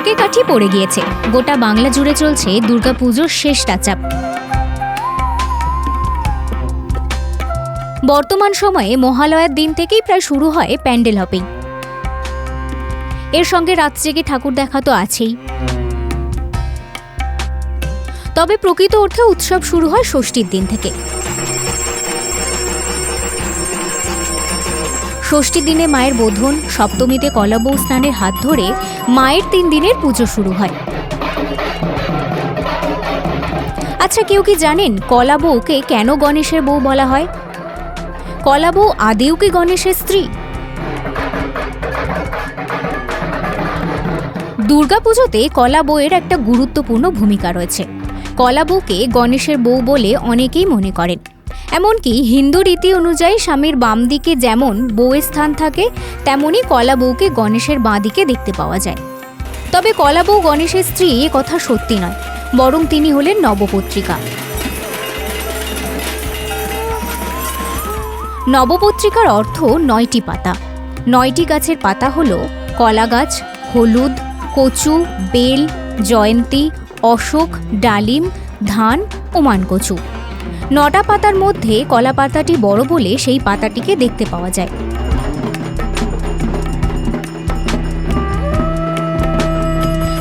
কাঠি পড়ে গিয়েছে। গোটা বাংলা জুড়ে চলছে দুর্গাপুজোর শেষ টাচাপ বর্তমান সময়ে মহালয়ার দিন থেকেই প্রায় শুরু হয় প্যান্ডেল হপিং। এর সঙ্গে রাত জেগে ঠাকুর দেখা তো আছেই। তবে প্রকৃত অর্থে উৎসব শুরু হয় ষষ্ঠীর দিন থেকে। ষষ্ঠীর দিনে মায়ের বোধন, সপ্তমীতে কলাবৌ স্নানের হাত ধরে মায়ের তিন দিনের পুজো শুরু হয়। আচ্ছা কেউ কি জানেন কলা বউকে কেন গণেশের বউ বলা হয়? কলা বউ আদেও কি গণেশের স্ত্রী? দুর্গাপুজোতে কলা বউয়ের একটা গুরুত্বপূর্ণ ভূমিকা রয়েছে। কলা বউকে গণেশের বউ বলে অনেকেই মনে করেন। এমনকি হিন্দু রীতি অনুযায়ী স্বামীর বাম দিকে যেমন বউয়ের স্থান থাকে তেমনই কলা বউকে গণেশের বাঁ দিকে দেখতে পাওয়া যায়। তবে কলা বউ গণেশের স্ত্রী এ কথা সত্যি নয়, বরং তিনি হলেন নবপত্রিকা। নবপত্রিকার অর্থ নয়টি পাতা। নয়টি গাছের পাতা হল কলা গাছ, হলুদ, কচু, বেল, জয়ন্তী, অশোক, ডালিম, ধান ও মানকচু। নটা পাতার মধ্যে কলা পাতাটি বড় বলে সেই পাতাটিকে দেখতে পাওয়া যায়।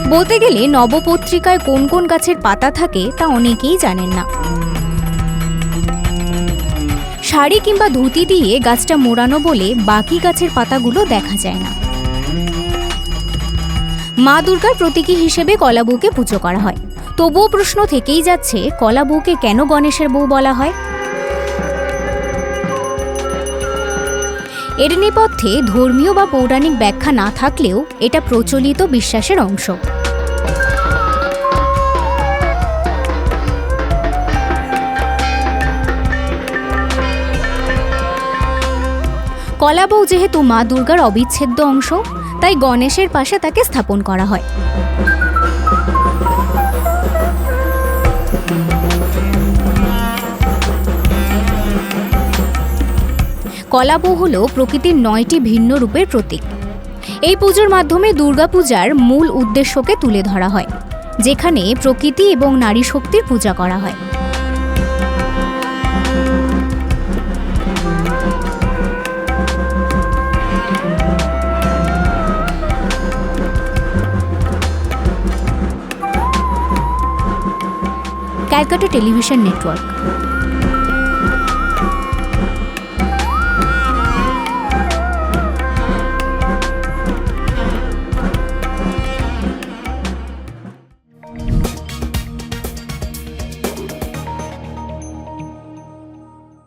বলতে গেলে নবপত্রিকায় কোন কোন গাছের পাতা থাকে তা অনেকেই জানেন না। শাড়ি কিংবা ধুতি দিয়ে গাছটা মোড়ানো বলে বাকি গাছের পাতাগুলো দেখা যায় না। মা দুর্গার প্রতীকী হিসেবে কলাবুকে পুজো করা হয়। তবুও প্রশ্ন থেকেই যাচ্ছে কলাবউকে কেন গণেশের বউ বলা হয়? এর নেপথ্যে ধর্মীয় বা পৌরাণিক ব্যাখ্যা না থাকলেও এটা প্রচলিত বিশ্বাসের অংশ। কলাবউ যেহেতু মা দুর্গার অবিচ্ছেদ্য অংশ, তাই গণেশের পাশে তাকে স্থাপন করা হয়। কলাবউ হল প্রকৃতির নয়টি ভিন্ন রূপের প্রতীক। এই পুজোর মাধ্যমে দুর্গাপূজার মূল উদ্দেশ্যকে তুলে ধরা হয়, যেখানে প্রকৃতি এবং নারী শক্তির পূজা করা হয়। Calcutta television network.